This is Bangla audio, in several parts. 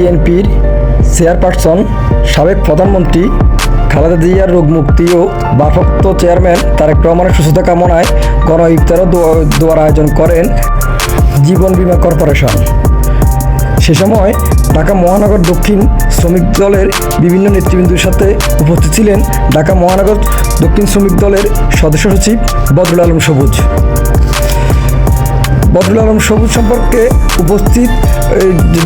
বিএনপির চেয়ারপারসন, সাবেক প্রধানমন্ত্রী খালেদা জিয়ার রোগ মুক্তি ও ভারপ্রাপ্ত চেয়ারম্যান তারেক রহমানের সুস্থতা কামনায় গণ ইফতার দোয়ার আয়োজন করেন জীবন বীমা কর্পোরেশন। সে সময় ঢাকা মহানগর দক্ষিণ শ্রমিক দলের বিভিন্ন নেতৃবৃন্দের সাথে উপস্থিত ছিলেন ঢাকা মহানগর দক্ষিণ শ্রমিক দলের সদস্য সচিব বদরুল আলম সবুজ। বদরুল আলম সবুজ সম্পর্কে উপস্থিত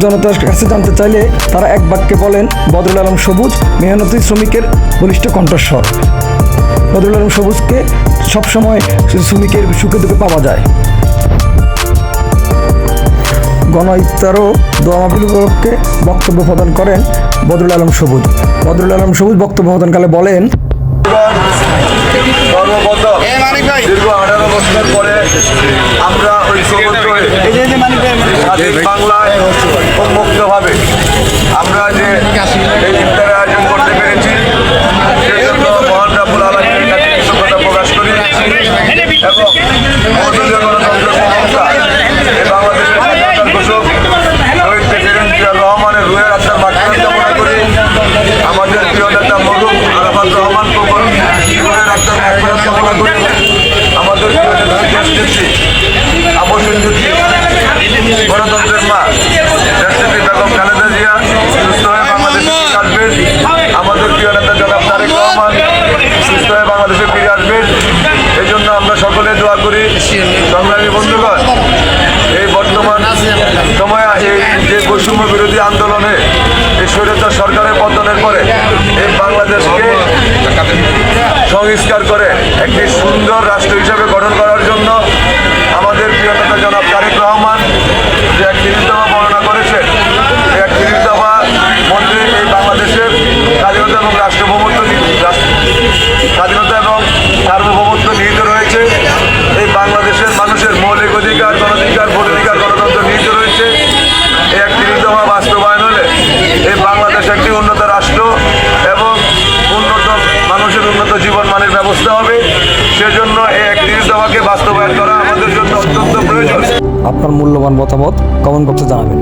জনতার কাছে জানতে চাইলে তারা এক বাক্যে বলেন, বদরুল আলম সবুজ, মেহনতি শ্রমিকের বলিষ্ঠ কণ্ঠস্বর। বদরুল আলম সবুজকে সবসময় শ্রমিকের সুখে দুঃখে পাওয়া যায়। গণ ইফতার ও দোয়া উপলক্ষে বক্তব্য প্রদান করেন বদরুল আলম সবুজ। বদরুল আলম সবুজ বক্তব্য প্রদানকালে বলেন দীর্ঘ আঠারো বছর পরে আমরা স্বাধীন বাংলায় উন্মুক্তভাবে আমরা যে এই ইফতারের আয়োজন করতে পেরেছি সেজন্য মহান রাবুল আলমীর কাছে কৃতজ্ঞতা প্রকাশ করি। এবং মৌদুদীয় গণতন্ত্র প্রবক্তা এই বাংলাদেশের স্বাধীনতার ঘোষক শহীদ প্রেসিডেন্ট জিয়াউর রহমানের রুহের আত্মার মাঠখানি কামনা করি। আমাদের প্রিয় নেতা মরুম আরাফাত রহমান রুহের আত্মার মাঠখানি কামনা করি। আমাদের প্রিয় নেতা গণতন্ত্রের মা সুস্থ আমাদের প্রিয় সুস্থ হয়ে এই জন্য আমরা সকলে দোয়া করি এই বর্তমান বৈষম্য বিরোধী এই বাংলাদেশকে সংস্কার করে একটি সুন্দর রাষ্ট্র হিসেবে গঠন করার জন্য আমাদের প্রিয় নেতা জনাব তারেক রহমান যে এক দফা বর্ণনা করেছেন এই এক দফা মধ্যে এই বাংলাদেশের স্বাধীনতা এবং রাষ্ট্রভৌমত্ব নি- রাষ্ট্র- স্বাধীনতা এবং সার্বভৌমত্ব নিহিত রয়েছে এই বাংলাদেশের মানুষের মৌলিক অধিকার গণধিকার ভোটাধিকার গণতন্ত্র নিহিত রয়েছে এই একটি দফা বাস্তবায়ন হলে এই বাংলাদেশ একটি উন্নত রাষ্ট্র এবং উন্নত মানুষের উন্নত জীবন মানের ব্যবস্থা হবে। সেজন্য এই একত্রিশ দফাকে বাস্তবায়ন করা আমাদের জন্য অত্যন্ত প্রয়োজন। আপনার মূল্যবান মতামত কমেন্ট বক্সে জানাবেন।